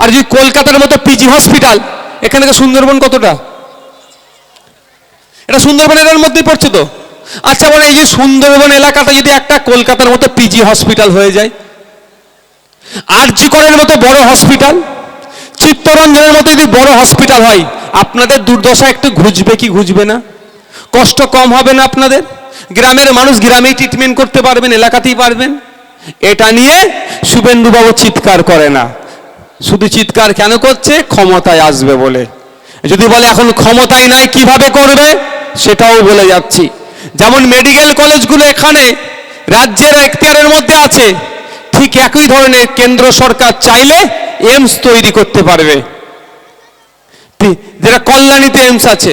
আর যদি কলকাতার মতো পিজি হসপিটাল এখান সুন্দরবন কতটা? এটা সুন্দরবন এলাকার মধ্যেই পড়ছে তো। আচ্ছা বলে, এই যে সুন্দরবন এলাকাটা যদি একটা কলকাতার মতো পিজি হসপিটাল হয়ে যায়, আরজিকরের মতো বড় হসপিটাল চিত্তরঞ্জনের মতো যদি বড় হসপিটাল হয়, আপনাদের দুর্দশা একটু ঘুচবে কি ঘুচবে না? কষ্ট কম হবে না আপনাদের? গ্রামের মানুষ গ্রামেই ট্রিটমেন্ট করতে পারবেন, এলাকাতেই পারবেন। এটা নিয়ে শুভেন্দুবাবু চিৎকার করে না। শুধু চিৎকার কেন করছে? ক্ষমতায় আসবে বলে। যদি বলে এখন ক্ষমতায় নাই, কীভাবে করবে? সেটাও বলে যাচ্ছি। যেমন মেডিকেল কলেজগুলো এখানে রাজ্যের এখতিয়ারের মধ্যে আছে, ঠিক একই ধরনের কেন্দ্র সরকার চাইলে এমস তৈরি করতে পারবে। যেটা কল্যাণীতে এমস আছে।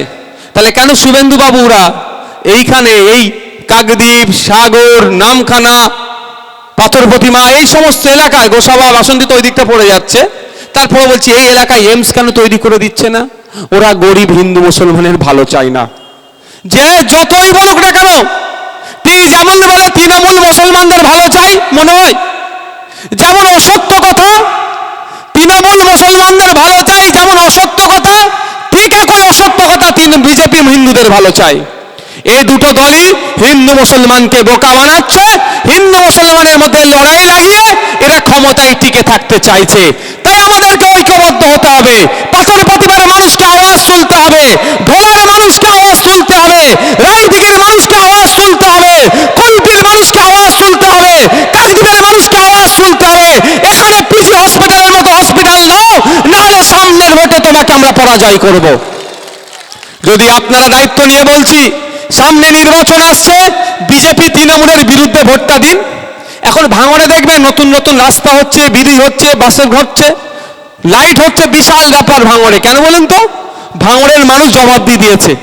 তাহলে কেন শুভেন্দু বাবুরা এইখানে এই কাকদ্বীপ, সাগর, নামখানা পাথর প্রতিমা এই সমস্ত এলাকায় গোসাবা, বাসন্তী তো ওই দিকটা পড়ে যাচ্ছে তারপরে বলছি, এই এলাকায় এমস কেন তৈরি করে দিচ্ছে না? ওরা গরিব হিন্দু মুসলমানের ভালো চায় না। যে যতই বলুক না কেন যেমন বলে তৃণমূল মুসলমানদের ভালো চাই মনে হয়। যেমন অসত্য কথা, তৃণমূল মুসলমানদের ভালো চাই যেমন অসত্য কথা, ঠিক একই অসত্য কথা তিনি বিজেপি হিন্দুদের ভালো চাই এই দুটো দলই হিন্দু মুসলমানকে বোকা বানাচ্ছে। হিন্দু মুসলমানের মধ্যে লড়াই লাগিয়ে এরা ক্ষমতায় টিকে থাকতে চাইছে। তাই হবে। পাথর প্রতিমার মানুষকে আওয়াজ তুলতে হবে। ভোলার মানুষকে আওয়াজ তুলতে হবে। রায়দিকের মানুষকে আওয়াজ তুলতে হবে। কুলপির মানুষকে আওয়াজ তুলতে হবে। কাকদ্বীপের মানুষকে আওয়াজ তুলতে হবে। এখানে পিজি হসপিটালের মতো হসপিটাল নাও, নাহলে সামনের ভোটে তোমাকে আমরা পরাজয় করব। যদি আপনারা দায়িত্ব নিয়ে বলছি, সামনে নির্বাচন আসছে, বিজেপি তৃণমূলের বিরুদ্ধে ভোটটা দিন। এখন ভাঙড়ে দেখবেন নতুন নতুন রাস্তা হচ্ছে ব্রিজ হচ্ছে, বাসের হচ্ছে। লাইট হচ্ছে বিশাল ব্যাপার ভাঙড়ে। কেন বলেন তো? ভাঙড়ের মানুষ জবাব দিয়ে দিয়েছে।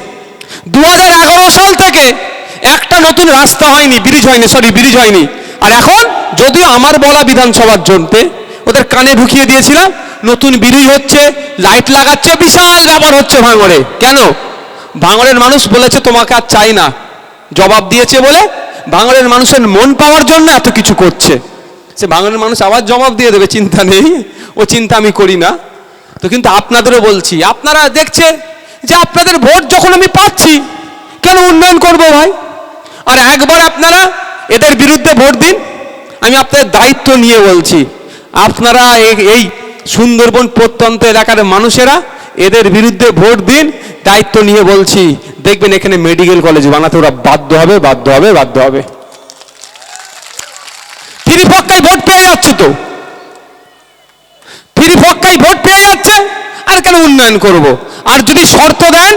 দু হাজার এগারো সাল থেকে একটা নতুন রাস্তা হয়নি, ব্রিজ হয়নি সরি ব্রিজ হয়নি। আর এখন যদিও আমার বলা বিধানসভার জন্যে ওদের কানে ঢুকিয়ে দিয়েছিলাম, নতুন ব্রিজ হচ্ছে লাইট লাগাচ্ছে, বিশাল ব্যাপার হচ্ছে ভাঙড়ে। কেন? ভাঙড়ের মানুষ বলেছে, তোমাকে আর চাই না। জবাব দিয়েছে বলে, ভাঙড়ের মানুষের মন পাওয়ার জন্য এত কিছু করছে। সে ভাঙড়ের মানুষ আবার জবাব দিয়ে দেবে, চিন্তা নেই, ও চিন্তা আমি করি না। তো কিন্তু আপনাদেরও বলছি, আপনারা দেখছে যে আপনাদের ভোট যখন আমি পাচ্ছি, কেন উন্নয়ন করব ভাই? আর একবার আপনারা এদের বিরুদ্ধে ভোট দিন, আমি আপনাদের দায়িত্ব নিয়ে বলছি, আপনারা এই সুন্দরবন প্রত্যন্ত এলাকার মানুষেরা এদের বিরুদ্ধে ভোট দিন, দায়িত্ব নিয়ে বলছি, দেখবেন এখানে মেডিকেল কলেজ বানাতে ওরা বাধ্য হবে বাধ্য হবে বাধ্য হবে। ত্রিপক্ষায় ভোট পেয়ে যাচ্ছে তো। ত্রিপক্ষায় ভোট পেয়ে যাচ্ছে, আর কেন উন্নয়ন করব? আর যদি শর্ত দেন,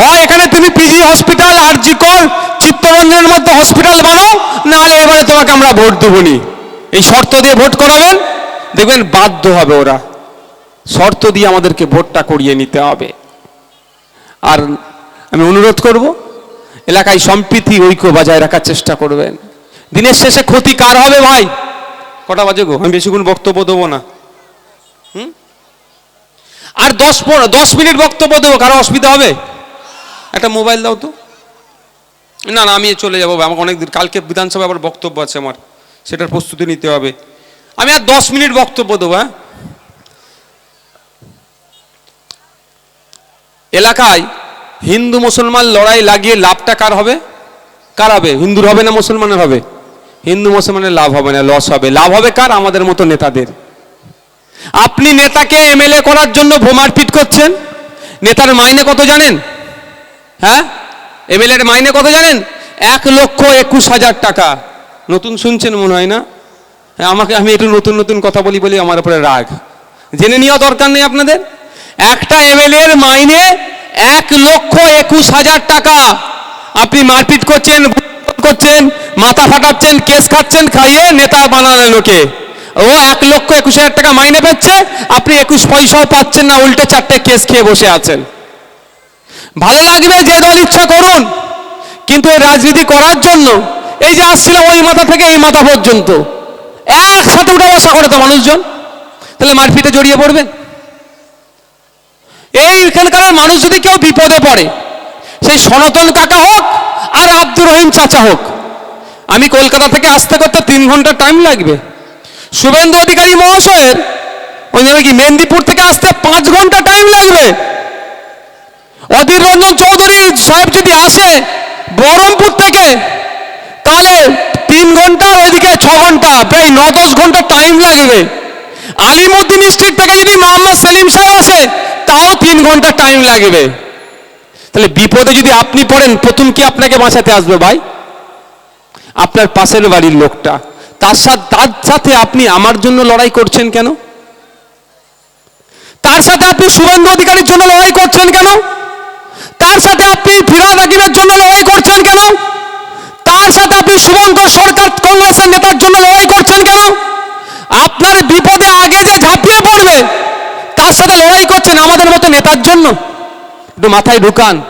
হয় এখানে তুমি পিজি হসপিটাল আর জিকর চিত্তরঞ্জনের মধ্যে হসপিটাল বানাও, নাহলে এবারে তোমাকে আমরা ভোট দেবনি। এই শর্ত দিয়ে ভোট করাবেন? দেখবেন বাধ্য হবে ওরা। শর্ত দিয়ে আমাদেরকে ভোটটা করিয়ে নিতে হবে। আর আমি অনুরোধ করব, এলাকায় সম্প্রীতি ঐক্য বজায় রাখার চেষ্টা করবেন। দিনের শেষে ক্ষতি কার হবে ভাই? কটা বাজে গো? আমি বেশিক্ষণ বক্তব্য দেবো না। হুম? আর দশ দশ মিনিট বক্তব্য দেবো কারও অসুবিধা হবে? একটা মোবাইল দাও তো। না না আমি চলে যাব আমাকে অনেক দিন কালকে বিধানসভা আবার বক্তব্য আছে আমার। সেটার প্রস্তুতি নিতে হবে। আমি আর দশ মিনিট বক্তব্য দেবো হ্যাঁ? এলাকায় হিন্দু মুসলমান লড়াই লাগিয়ে লাভটা কার হবে? কার হবে? হিন্দুর হবে না মুসলমানের হবে? হিন্দু মুসলমানের লাভ হবে না লস হবে। লাভ হবে কার? আমাদের মতো নেতাদের। আপনি নেতাকে এমএলএ করার জন্য ভোমারপিট করছেন? নেতার মাইনে কত জানেন? হ্যাঁ? এমএলএ এর মাইনে কত জানেন? এক লক্ষ একুশ হাজার টাকা। নতুন শুনছেন মনে হয় না? হ্যাঁ, আমাকে আমি একটু নতুন নতুন কথা বলি বলি আমার উপরে রাগ। জেনে নেওয়া দরকার নেই আপনাদের? একটা এমএলএ এর মাইনে এক লক্ষ একুশ হাজার টাকা। আপনি মারপিট করছেন করছেন, মাথা ফাটাচ্ছেন, কেস খাচ্ছেন, খাইয়ে নেতা বানালেন লোকে ও এক লক্ষ একুশ হাজার টাকা মাইনে পাচ্ছে আপনি একুশ পয়সাও পাচ্ছেন না, উল্টে চারটে কেস খেয়ে বসে আছেন। ভালো লাগবে যে দল ইচ্ছা করুন, কিন্তু এই রাজনীতি করার জন্য, এই যে আসছিলাম ওই মাথা থেকে এই মাথা পর্যন্ত, একসাথে উঠে বসা করে তো মানুষজন, তাহলে মারপিটে জড়িয়ে পড়বেন। এইখানকার মানুষ যদি কেউ বিপদে পড়ে সেই সনাতন কাকা হোক আর আব্দুর রহিম চাচা হোক। আমি কলকাতা থেকে আসতে করতে তিন ঘণ্টা টাইম লাগবে। শুভেন্দু অধিকারী মহাশয়ের ওই জন্য কি মেদিনীপুর থেকে আসতে পাঁচ ঘণ্টা টাইম লাগবে। অধীর রঞ্জন চৌধুরী সাহেব যদি আসে বহরমপুর থেকে, তাহলে তিন ঘণ্টা, ওইদিকে ছ ঘণ্টা, প্রায় ন দশ ঘণ্টা টাইম লাগবে। আলিমুদ্দিন স্ট্রিট থেকে যদি মোহাম্মদ সেলিম সাহেব আসে, তাও তিন ঘণ্টা টাইম লাগবে। তাহলে বিপদে যদি আপনি পড়েন, প্রথম কি আপনাকে বাঁচাতে আসবে ভাই? আপনার পাশের বাড়ির লোকটা। তার সাথে তার সাথে আপনি আমার জন্য লড়াই করছেন কেন? তার সাথে আপনি শুভেন্দু অধিকারীর জন্য লড়াই করছেন কেন? তার সাথে আপনি ফিরাদ হাকিমের জন্য লড়াই করছেন কেন? তার সাথে আপনি শুভঙ্কর সরকার কংগ্রেসের নেতার জন্য লড়াই করছেন কেন? আপনার বিপদে আগে যে ঝাঁপিয়ে পড়বে, তার সাথে লড়াই করছেন আমাদের মতো নেতার জন্য। একটু মাথায় ঢুকান।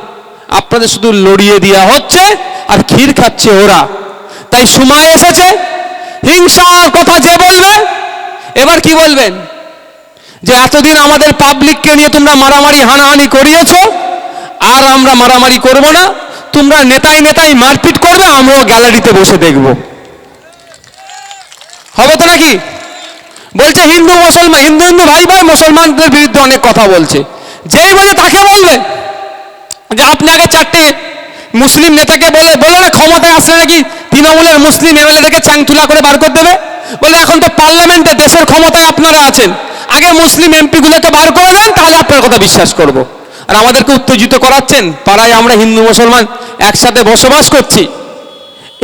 আপনাদের শুধু লড়িয়ে দেওয়া হচ্ছে আর ক্ষীর খাচ্ছে ওরা। তাই সময় এসেছে। হিংসার কথা যে বলবে, এবার কি বলবেন? যে এতদিন আমাদের পাবলিককে নিয়ে তোমরা মারামারি, হানাহানি করিয়েছ, আর আমরা মারামারি করব না। তোমরা নেতাই নেতাই মারপিট করবে, আমরাও গ্যালারিতে বসে দেখব। হবে তো নাকি? বলছে হিন্দু মুসলমান, হিন্দু হিন্দু ভাই ভাই মুসলমানদের বিরুদ্ধে অনেক কথা বলছে। যেই বলে তাকে বলবে যে আপনি আগে চারটে মুসলিম নেতাকে বলে বলে না ক্ষমতায় আসলে নাকি তৃণমূলের মুসলিম এমএলএদেরকে চ্যাংতুলা করে বার করে দেবে? বলে এখন তো পার্লামেন্টে দেশের ক্ষমতায় আপনারা আছেন। আগে মুসলিম এমপিগুলোকে বার করে দেন, তাহলে আপনার কথা বিশ্বাস করব। আর আমাদেরকে উত্তেজিত করাচ্ছেন, পাড়ায় আমরা হিন্দু মুসলমান একসাথে বসবাস করছি।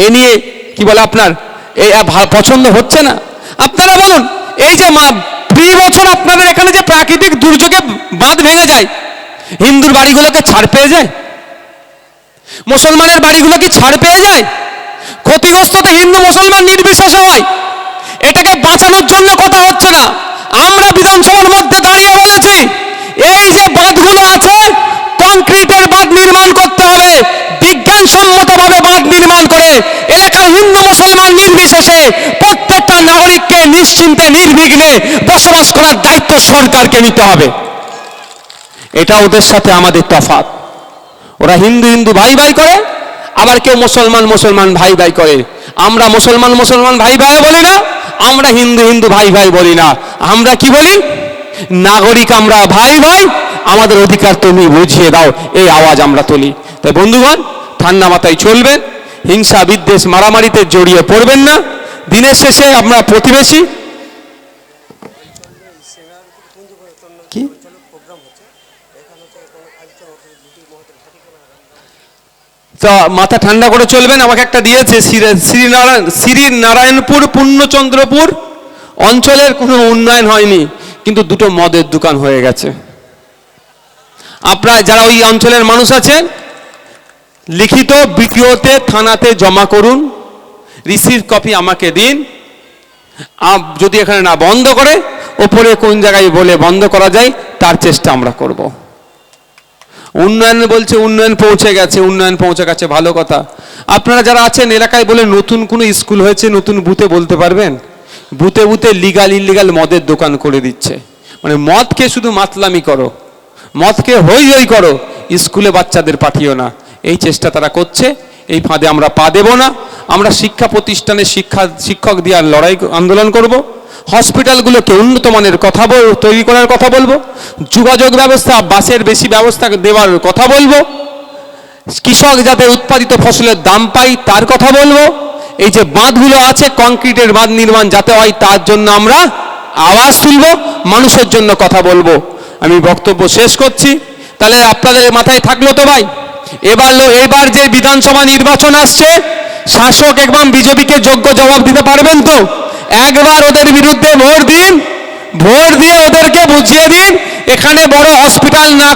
এ নিয়ে কি বলে আপনার এই পছন্দ হচ্ছে না। আপনারা বলুন, এই যে মা বছর আপনাদের এখানে যে প্রাকৃতিক দুর্যোগে বাঁধ ভেঙে যায় হিন্দুর বাড়িগুলোকে ছাড় পেয়ে যায়? মুসলমানের বাড়িগুলো কি ছাড় পেয়ে যায়? ক্ষতিগ্রস্ত তো হিন্দু মুসলমান নির্বিশেষে হয়। এটাকে বাঁচানোর জন্য কথা হচ্ছে না। আমরা বিধানসভার মধ্যে দাঁড়িয়ে বলেছি, এই যে বাঁধগুলো আছে, কংক্রিটের বাঁধ নির্মাণ করতে হবে, বিজ্ঞানসম্মতভাবে বাঁধ নির্মাণ করে। এলাকার হিন্দু মুসলমান নির্বিশেষে প্রত্যেকটা নাগরিককে নিশ্চিন্তে, নির্বিঘ্নে বসবাস করার দায়িত্ব সরকারকে নিতে হবে। এটা ওদের সাথে আমাদের তফাৎ। ওরা হিন্দু হিন্দু ভাই ভাই করে, আবার কেউ মুসলমান মুসলমান ভাই ভাই করে। আমরা মুসলমান মুসলমান ভাই ভাই বলি না, আমরা হিন্দু হিন্দু ভাই ভাই বলি না। আমরা কি বলি? নাগরিক আমরা ভাই ভাই, আমাদের অধিকার তুমি বুঝিয়ে দাও, এই আওয়াজ আমরা তুলি। তাই বন্ধুগণ, ঠান্ডা মাথায় চলবেন হিংসা বিদ্বেষ মারামারিতে জড়িয়ে পড়বেন না। দিনের শেষে আমরা প্রতিবেশী তো মাথা ঠান্ডা করে চলবেন, আমাকে একটা দিয়েছে শ্রী- শ্রীনারায়ণ শ্রী নারায়ণপুর পূর্ণচন্দ্রপুর অঞ্চলের কোনো উন্নয়ন হয়নি, কিন্তু দুটো মদের দোকান হয়ে গেছে। আপনারা যারা ওই অঞ্চলের মানুষ আছেন, লিখিত বিডিওতে থানাতে জমা করুন, রিসিভ কপি আমাকে দিন। যদি এখানে না বন্ধ করে, ওপরে কোন জায়গায় বলে বন্ধ করা যায়, তার চেষ্টা আমরা করব। উন্নয়ন বলছে উন্নয়ন পৌঁছে গেছে, উন্নয়ন পৌঁছে গেছে, ভালো কথা। আপনারা যারা আছেন এলাকায় বলে নতুন কোনো স্কুল হয়েছে, নতুন বুথে বলতে পারবেন? বুথে বুথে লিগাল ইলিগাল মদের দোকান করে দিচ্ছে। মানে মদকে শুধু মাতলামি করো, মদকে হই হই করো, স্কুলে বাচ্চাদের পাঠিও না। এই চেষ্টা তারা করছে, এই ফাঁদে আমরা পা দেব না। আমরা শিক্ষা প্রতিষ্ঠানে শিক্ষা শিক্ষক দেওয়ার লড়াই আন্দোলন করব। হসপিটালগুলোকে উন্নত মানের কথা তৈরি করার কথা বলব। যোগাযোগ ব্যবস্থা, বাসের বেশি ব্যবস্থা দেওয়ার কথা বলব। কৃষক যাতে উৎপাদিত ফসলের দাম পাই তার কথা বলব। এই যে বাঁধগুলো আছে, কংক্রিটের বাঁধ নির্মাণ যাতে হয়, তার জন্য আমরা আওয়াজ তুলব, মানুষের জন্য কথা বলব। আমি বক্তব্য শেষ করছি। তাহলে আপনাদের মাথায় থাকল তো ভাই? এবার এবার যে বিধানসভা নির্বাচন আসছে শাসক এবং বিজেপিকে যোগ্য জবাব দিতে পারবেন তো? একবার ওদের বিরুদ্ধে ভোট দিন, ভোট দিয়ে ওদেরকে বুঝিয়ে দিন, এখানে বড় হসপিটাল না